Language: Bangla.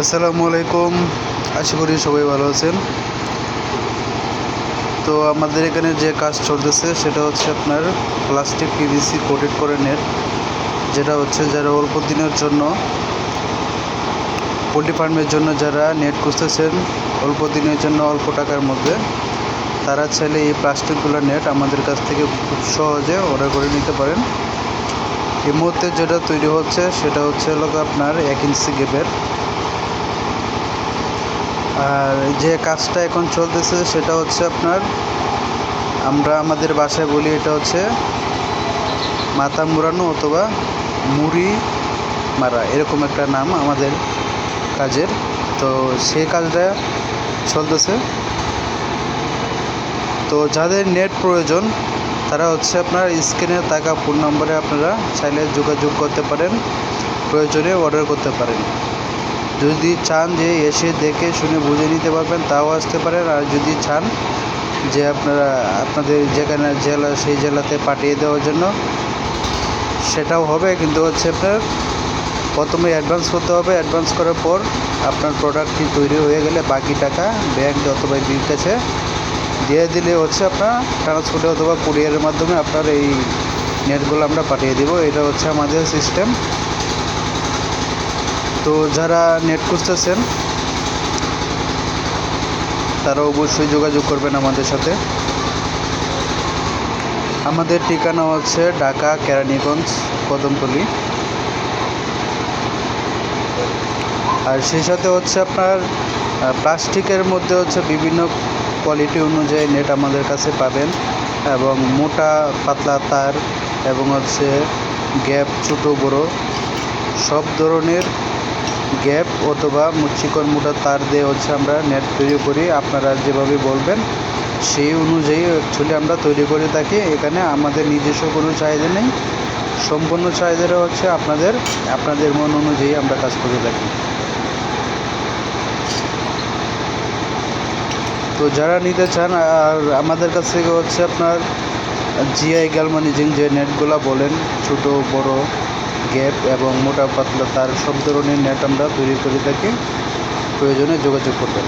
আসসালামু আলাইকুম। আশা করি সবাই ভালো আছেন। তো আমাদের এখানে যে কাজ চলতেছে, সেটা হচ্ছে আপনার প্লাস্টিক পিভিসি কোটেড করে নেট, যেটা হচ্ছে যারা অল্প দিনের জন্য পোলট্রি ফার্মের জন্য যারা নেট খুঁজতেছেন, অল্প দিনের জন্য অল্প টাকার মধ্যে, তারা চাইলে এই প্লাস্টিকগুলো নেট আমাদের কাছ থেকে খুব সহজে অর্ডার করে নিতে পারেন। এই মুহূর্তে যেটা তৈরি হচ্ছে, সেটা হচ্ছে হলো আপনার এক ইঞ্চি গেপের আর যে কাজটা এখন চলতেছে সেটা হচ্ছে আপনার, আমরা আমাদের বাসায় বলি এটা হচ্ছে মাথা মুড়ানো অথবা মুড়ি মারা, এরকম একটা নাম আমাদের কাজের। তো সেই কাজটা চলতেছে। তো যাদের নেট প্রয়োজন, তারা হচ্ছে আপনার স্ক্রিনে থাকা ফোন নম্বরে আপনারা চাইলে যোগাযোগ করতে পারেন, প্রয়োজনে অর্ডার করতে পারেন। যদি চান যে এসে দেখে শুনে বুঝে নিতে পারবেন, তাও আসতে পারেন। আর যদি চান যে আপনারা, আপনাদের যেখানে জেলা, সেই জেলাতে পাঠিয়ে দেওয়ার জন্য, সেটাও হবে। কিন্তু হচ্ছে আপনার, প্রথমে অ্যাডভান্স করতে হবে। অ্যাডভান্স করার পর আপনার প্রোডাক্টটি তৈরি হয়ে গেলে বাকি টাকা ব্যাংক অথবা বিল কাছে দিয়ে দিলে হচ্ছে আপনার ট্রান্সপোর্টে অথবা কুরিয়ারের মাধ্যমে আপনার এই নেটগুলো আমরা পাঠিয়ে দেবো। এটা হচ্ছে আমাদের সিস্টেম তো যারা নেট খুঁজতেছেন, তারা অবশ্যই যোগাযোগ করবেন আমাদের সাথে। আমাদের ঠিকানা হচ্ছে ঢাকা কেরানীগঞ্জ, কদমতলি। আর সেই সাথে হচ্ছে আপনার প্লাস্টিকের মধ্যে হচ্ছে বিভিন্ন কোয়ালিটি অনুযায়ী নেট আমাদের কাছে পাবেন এবং মোটা, পাতলা তার এবং হচ্ছে গ্যাপ ছোটো, বড়ো, সব ধরনের গ্যাপ অথবা চিকন মোটা তার দিয়ে হচ্ছে আমরা নেট তৈরি করি। আপনারা যেভাবে বলবেন, সেই অনুযায়ী অ্যাকচুয়ালি আমরা তৈরি করে থাকি। এখানে আমাদের নিজস্ব কোনো চাহিদা নেই। সম্পূর্ণ চাহিদাটা হচ্ছে আপনাদের আপনাদের মন অনুযায়ী আমরা কাজ করে থাকি। তো যারা নিতে চান, আর আমাদের কাছ থেকে হচ্ছে আপনার জিআই গ্যালমানিজিং যে নেটগুলো বলেন, ছোট, বড় গ্যাপ এবং মোটা পাতলা তার সব ধরনের নেট আমরা তৈরি করে থাকি। প্রয়োজনে যোগাযোগ করবেন